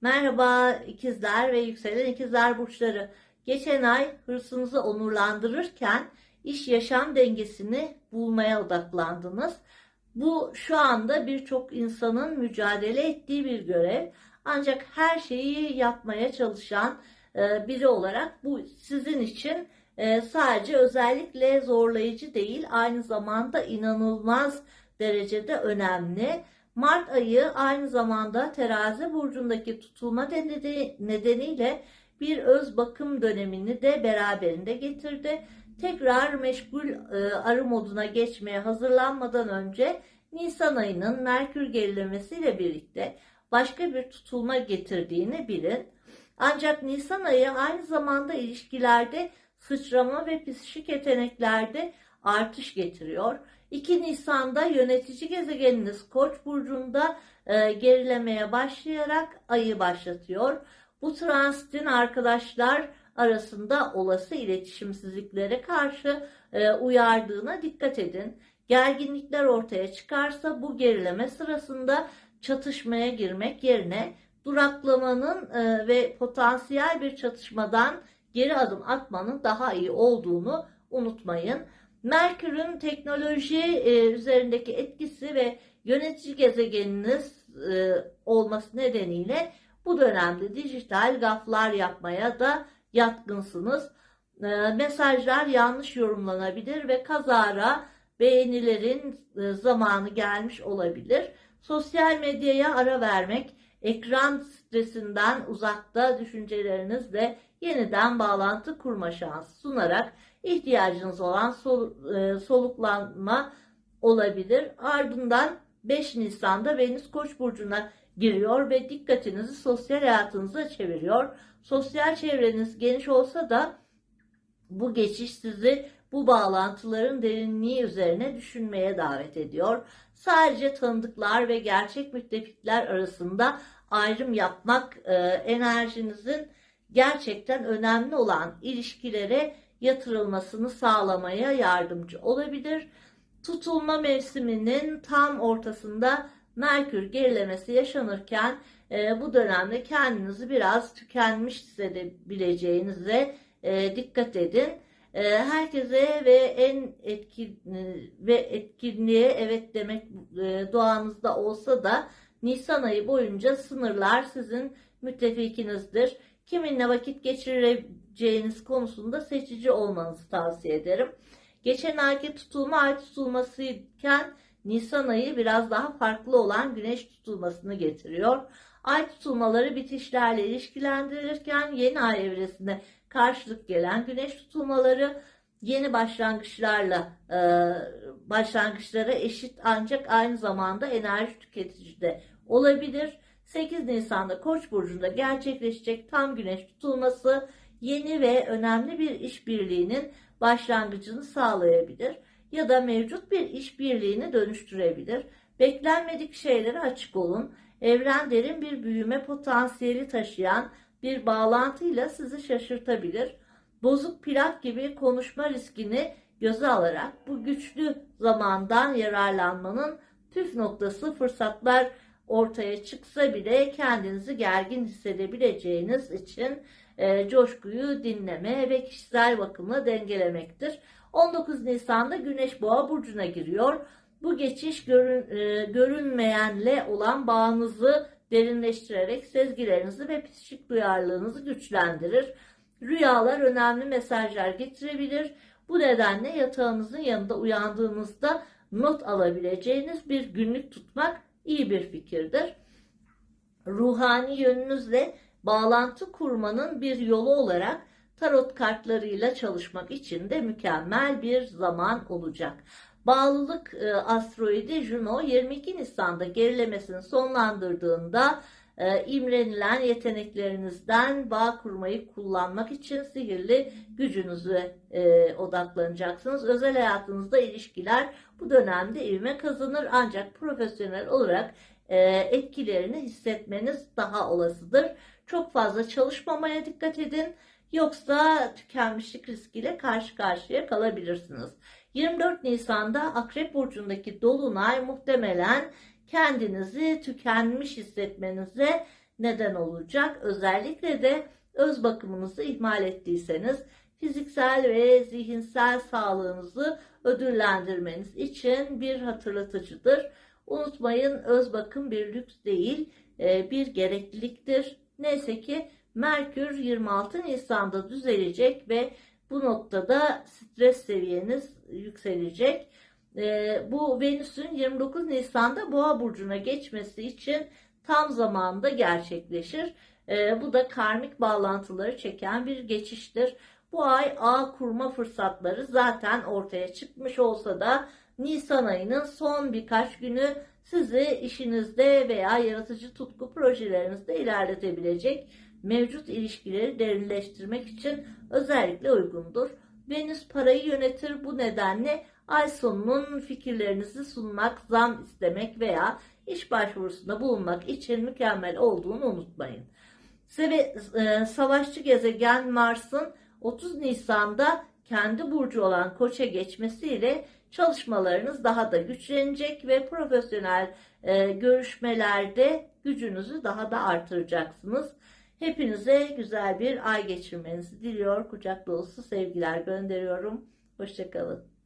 Merhaba ikizler ve yükselen ikizler burçları. Geçen ay hırsınızı onurlandırırken iş yaşam dengesini bulmaya odaklandınız. Bu şu anda birçok insanın mücadele ettiği bir görev. Ancak her şeyi yapmaya çalışan e, biri olarak bu sizin için e, sadece özellikle zorlayıcı değil, aynı zamanda inanılmaz derecede önemli. Mart ayı aynı zamanda terazi burcundaki tutulma nedeni- nedeniyle bir öz bakım dönemini de beraberinde getirdi. Tekrar meşgul e, arı moduna geçmeye hazırlanmadan önce Nisan ayının Merkür gerilemesiyle birlikte başka bir tutulma getirdiğini bilin. Ancak Nisan ayı aynı zamanda ilişkilerde sıçrama ve psikik yeteneklerde artış getiriyor. 2 Nisan'da yönetici gezegeniniz Koç burcunda e, gerilemeye başlayarak ayı başlatıyor. Bu transitin arkadaşlar arasında olası iletişimsizliklere karşı e, uyardığına dikkat edin. Gerginlikler ortaya çıkarsa bu gerileme sırasında çatışmaya girmek yerine duraklamanın e, ve potansiyel bir çatışmadan geri adım atmanın daha iyi olduğunu unutmayın. Merkür'ün teknoloji e, üzerindeki etkisi ve yönetici gezegeniniz e, olması nedeniyle bu dönemde dijital gaflar yapmaya da yatkınsınız. E, mesajlar yanlış yorumlanabilir ve kazara beğenilerin e, zamanı gelmiş olabilir. Sosyal medyaya ara vermek, ekran stresinden uzakta düşüncelerinizle yeniden bağlantı kurma şansı sunarak ihtiyacınız olan sol- e, soluklanma olabilir. Ardından 5 Nisan'da Venüs Koç burcuna giriyor ve dikkatinizi sosyal hayatınıza çeviriyor. Sosyal çevreniz geniş olsa da bu geçiş sizi bu bağlantıların derinliği üzerine düşünmeye davet ediyor. Sadece tanıdıklar ve gerçek müttefikler arasında ayrım yapmak e, enerjinizin gerçekten önemli olan ilişkilere yatırılmasını sağlamaya yardımcı olabilir. Tutulma mevsiminin tam ortasında Merkür gerilemesi yaşanırken e, bu dönemde kendinizi biraz tükenmiş hissedebileceğinize e, dikkat edin. E, herkese ve en etkin ve etkinliğe evet demek e, doğanızda olsa da Nisan ayı boyunca sınırlar sizin müttefikinizdir. Kiminle vakit geçireceğiniz konusunda seçici olmanızı tavsiye ederim. Geçen ayki tutulma ay tutulmasıyken Nisan ayı biraz daha farklı olan güneş tutulmasını getiriyor. Ay tutulmaları bitişlerle ilişkilendirilirken yeni ay evresine karşılık gelen güneş tutulmaları yeni başlangıçlarla e, başlangıçlara eşit ancak aynı zamanda enerji tüketici de olabilir. 8 Nisan'da Koç burcunda gerçekleşecek tam güneş tutulması yeni ve önemli bir işbirliğinin başlangıcını sağlayabilir ya da mevcut bir işbirliğini dönüştürebilir. Beklenmedik şeylere açık olun. Evren derin bir büyüme potansiyeli taşıyan bir bağlantıyla sizi şaşırtabilir. Bozuk plak gibi konuşma riskini göze alarak bu güçlü zamandan yararlanmanın püf noktası fırsatlar ortaya çıksa bile kendinizi gergin hissedebileceğiniz için e, coşkuyu dinleme ve kişisel bakımı dengelemektir. 19 Nisan'da Güneş Boğa burcuna giriyor. Bu geçiş görün, e, görünmeyenle olan bağınızı derinleştirerek sezgilerinizi ve psikik duyarlılığınızı güçlendirir. Rüyalar önemli mesajlar getirebilir. Bu nedenle yatağınızın yanında uyandığınızda not alabileceğiniz bir günlük tutmak iyi bir fikirdir. Ruhani yönünüzle bağlantı kurmanın bir yolu olarak tarot kartlarıyla çalışmak için de mükemmel bir zaman olacak. Bağlılık e, asteroidi Juno 22 Nisan'da gerilemesini sonlandırdığında e, imrenilen yeteneklerinizden bağ kurmayı kullanmak için sihirli gücünüzü e, odaklanacaksınız. Özel hayatınızda ilişkiler bu dönemde ivme kazanır ancak profesyonel olarak e, etkilerini hissetmeniz daha olasıdır. Çok fazla çalışmamaya dikkat edin. Yoksa tükenmişlik riskiyle karşı karşıya kalabilirsiniz. 24 Nisan'da Akrep Burcu'ndaki Dolunay muhtemelen kendinizi tükenmiş hissetmenize neden olacak. Özellikle de öz bakımınızı ihmal ettiyseniz fiziksel ve zihinsel sağlığınızı ödüllendirmeniz için bir hatırlatıcıdır. Unutmayın öz bakım bir lüks değil, e, bir gerekliliktir. Neyse ki Merkür 26 Nisan'da düzelecek ve bu noktada stres seviyeniz yükselecek. E, bu Venüs'ün 29 Nisan'da Boğa burcuna geçmesi için tam zamanında gerçekleşir. E, bu da karmik bağlantıları çeken bir geçiştir. Bu ay ağ kurma fırsatları zaten ortaya çıkmış olsa da Nisan ayının son birkaç günü sizi işinizde veya yaratıcı tutku projelerinizde ilerletebilecek mevcut ilişkileri derinleştirmek için özellikle uygundur. Venüs parayı yönetir bu nedenle ay sonunun fikirlerinizi sunmak, zam istemek veya iş başvurusunda bulunmak için mükemmel olduğunu unutmayın. Seve, e, savaşçı gezegen Mars'ın 30 Nisan'da kendi burcu olan Koç'a geçmesiyle çalışmalarınız daha da güçlenecek ve profesyonel e, görüşmelerde gücünüzü daha da artıracaksınız. Hepinize güzel bir ay geçirmenizi diliyor. Kucak dolusu sevgiler gönderiyorum. Hoşçakalın.